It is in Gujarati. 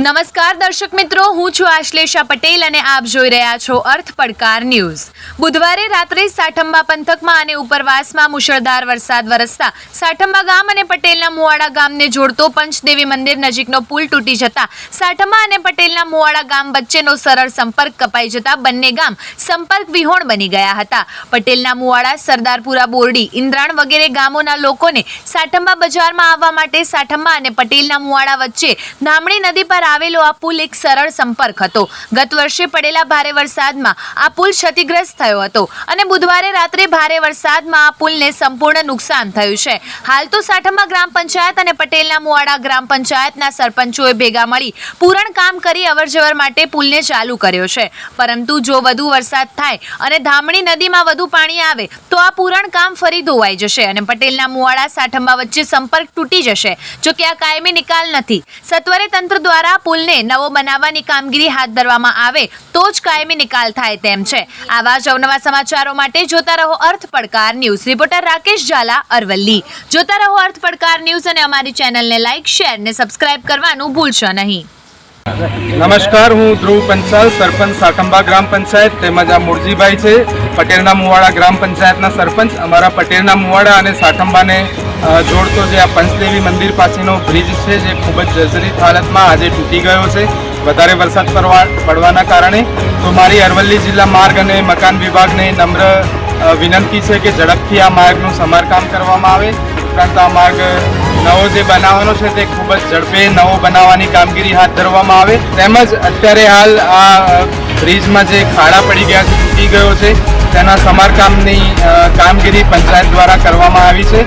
નમસ્કાર દર્શક મિત્રો, હું છું આશ્લેષા પટેલ અને આપ જોઈ રહ્યા છો અર્થ પડકાર ન્યૂઝ. બુધવારે રાત્રે સાઠંબા પંથકમાં અને ઉપરવાસમાં મુશળધાર વરસાદ વરસતા સાઠંબા ગામ અને પટેલના મુવાડા ગામને જોડતો પંચદેવી મંદિર નજીકનો પુલ તૂટી જતા સાઠંબા અને પટેલના મુવાડા ગામ વચ્ચેનો સરળ સંપર્ક કપાઈ જતા બંને ગામ સંપર્ક વિહોણ બની ગયા હતા. પટેલના મુવાડા, સરદારપુરા બોરડી, ઇન્દ્રાણ વગેરે ગામોના લોકોને સાઠંબા બજારમાં આવવા માટે સાઠંબા અને પટેલના મુવાડા વચ્ચે ધામણી નદી પર આવેલો આ પુલ એક સરળ સંપર્ક હતો. ગત વર્ષે પડેલા ભારે વરસાદમાં આ પુલ ક્ષતિગ્રસ્ત થયો હતો અને બુધવારે રાત્રે ભારે વરસાદમાં આ પુલને સંપૂર્ણ નુકસાન થયું છે. હાલ તો સાઠમમાં ગ્રામ પંચાયત અને પટેલના મુવાડા ગ્રામ પંચાયતના સરપંચોએ ભેગા મળી પૂરણ કામ કરી અવરજવર માટે પુલને ચાલુ કર્યો છે. પરંતુ જો વધુ વરસાદ થાય અને ધામણી નદીમાં વધુ પાણી આવે, તો આ પૂરણ કામ ફરી ધોવાઈ જશે અને પટેલના મુવાડા સાઠંબા વચ્ચે સંપર્ક તૂટી જશે. જો કે આ કાયમી નિકાલ નથી. સત્વરે તંત્ર દ્વારા પુલને નવો બનાવવાની કામગીરી હાથ ધરવામાં આવે તો જ કાયમી નિકાલ થાય તેમ છે. આવા જ અવનવા સમાચારો માટે જોતા રહો અર્થ પડકાર ન્યૂઝ રિપોર્ટર રાકેશ ઝાલા અરવલ્લી. જોતા રહો અર્થ પડકાર ન્યૂઝ અને અમારી ચેનલને લાઇક શેર ને સબસ્ક્રાઇબ કરવાનું ભૂલશો નહીં. નમસ્કાર હું ધ્રુવ પંચાલ સરપંચ સાઠંબા ગ્રામ પંચાયત તેમજ આ મુરજીભાઈ છે. પટેલના મુવાડા ગ્રામ પંચાયતના સરપંચ અમારા પટેલના મુવાડા અને સાઠંબાને અ, જોડતો જે આ પંચદેવી મંદિર પાસેનો બ્રિજ છે, જે ખૂબ જ જર્જરિત હાલતમાં આજે તૂટી ગયો છે. વધારે વરસાદ પડવા પડવાના કારણે તો મારી અરવલ્લી જિલ્લા માર્ગ અને મકાન વિભાગને નમ્ર વિનંતી છે કે ઝડપથી આ માર્ગનું સમારકામ કરવામાં આવે. ઉપરાંત આ માર્ગ નવો જે બનાવવાનો છે, તે ખૂબ જ ઝડપે નવો બનાવવાની કામગીરી હાથ ધરવામાં આવે. તેમજ અત્યારે હાલ આ બ્રિજમાં જે ખાડા પડી ગયા છે, તૂટી ગયો છે, તેના સમારકામની કામગીરી પંચાયત દ્વારા કરવામાં આવી છે.